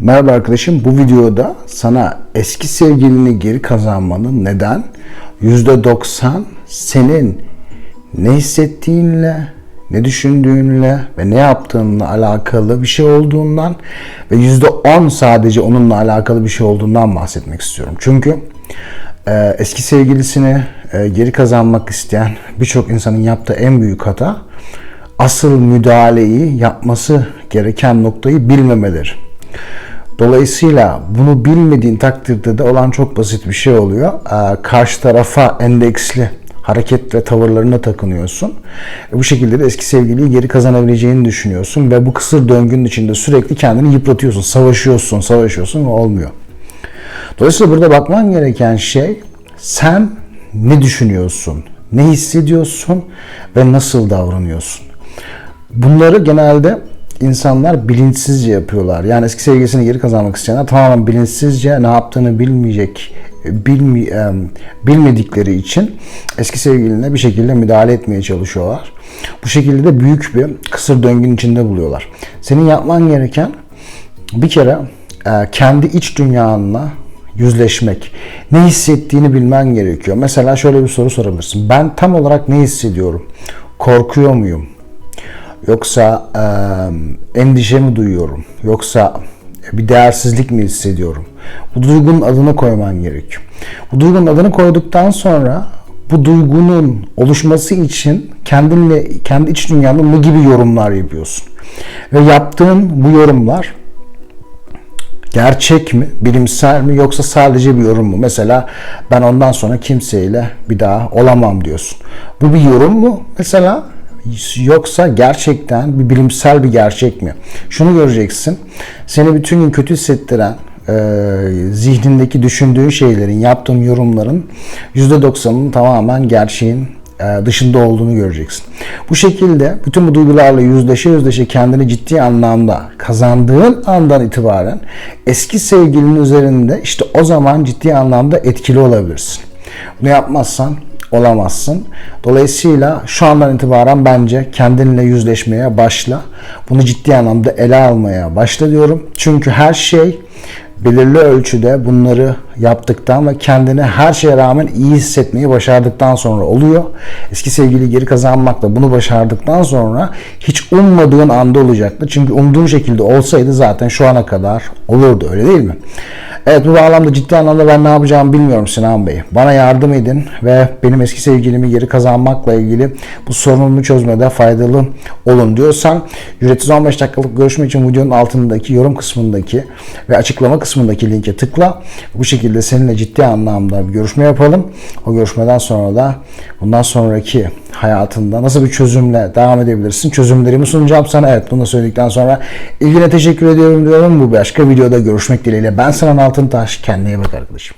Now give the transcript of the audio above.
Merhaba arkadaşım. Bu videoda sana eski sevgilini geri kazanmanın neden %90 senin ne hissettiğinle, ne düşündüğünle ve ne yaptığınla alakalı bir şey olduğundan ve %10 sadece onunla alakalı bir şey olduğundan bahsetmek istiyorum. Çünkü e, eski sevgilisini e, geri kazanmak isteyen birçok insanın yaptığı en büyük hata asıl müdahaleyi yapması gereken noktayı bilmemeleri. Dolayısıyla bunu bilmediğin takdirde de olan çok basit bir şey oluyor. Ee, karşı tarafa endeksli hareket ve tavırlarına takınıyorsun. E, bu şekilde de eski sevgiliyi geri kazanabileceğini düşünüyorsun ve bu kısır döngünün içinde sürekli kendini yıpratıyorsun, savaşıyorsun, savaşıyorsun ve olmuyor. Dolayısıyla burada bakman gereken şey sen ne düşünüyorsun, ne hissediyorsun ve nasıl davranıyorsun. Bunları genelde insanlar bilinçsizce yapıyorlar. Yani eski sevgilisini geri kazanmak isteyenler tamamen bilinçsizce ne yaptığını bilmeyecek, bilmi, bilmedikleri için eski sevgiline bir şekilde müdahale etmeye çalışıyorlar. Bu şekilde de büyük bir kısır döngünün içinde buluyorlar. Senin yapman gereken bir kere e, kendi iç dünyanla yüzleşmek. Ne hissettiğini bilmen gerekiyor. Mesela şöyle bir soru sorabilirsin. Ben tam olarak ne hissediyorum? Korkuyor muyum? Yoksa e, endişe mi duyuyorum? Yoksa bir değersizlik mi hissediyorum? Bu duygunun adını koyman gerekiyor. Bu duygunun adını koyduktan sonra bu duygunun oluşması için kendinle kendi iç dünyanda ne gibi yorumlar yapıyorsun? Ve yaptığın bu yorumlar gerçek mi, bilimsel mi yoksa sadece bir yorum mu? Mesela ben ondan sonra kimseyle bir daha olamam diyorsun. Bu bir yorum mu? Mesela yoksa gerçekten bir bilimsel bir gerçek mi? Şunu göreceksin. Seni bütün gün kötü hissettiren e, zihnindeki düşündüğün şeylerin, yaptığın yorumların %90'ının tamamen gerçeğin e, dışında olduğunu göreceksin. Bu şekilde bütün bu duygularla yüzleşe yüzleşe kendini ciddi anlamda kazandığın andan itibaren eski sevgilinin üzerinde işte o zaman ciddi anlamda etkili olabilirsin. Bunu yapmazsan olamazsın. Dolayısıyla şu andan itibaren bence kendinle yüzleşmeye başla. Bunu ciddi anlamda ele almaya başla diyorum. Çünkü her şey belirli ölçüde bunları yaptıktan ve kendini her şeye rağmen iyi hissetmeyi başardıktan sonra oluyor. Eski sevgili geri kazanmakla bunu başardıktan sonra hiç ummadığın anda olacaktı. Çünkü umduğun şekilde olsaydı zaten şu ana kadar olurdu öyle değil mi? Evet bu bağlamda ciddi anlamda ben ne yapacağımı bilmiyorum Sinan Bey. Bana yardım edin ve benim eski sevgilimi geri kazanmakla ilgili bu sorunumu çözmede faydalı olun diyorsan ücretsiz 15 dakikalık görüşme için videonun altındaki yorum kısmındaki ve açıklama kısmındaki linke tıkla. Bu şekilde seninle ciddi anlamda bir görüşme yapalım. O görüşmeden sonra da bundan sonraki hayatında nasıl bir çözümle devam edebilirsin? Çözümlerimi sunacağım sana. Evet bunu söyledikten sonra ilgine teşekkür ediyorum diyorum. Bu başka videoda görüşmek dileğiyle. Ben Sinan Altıntaş. Kendine bak arkadaşım.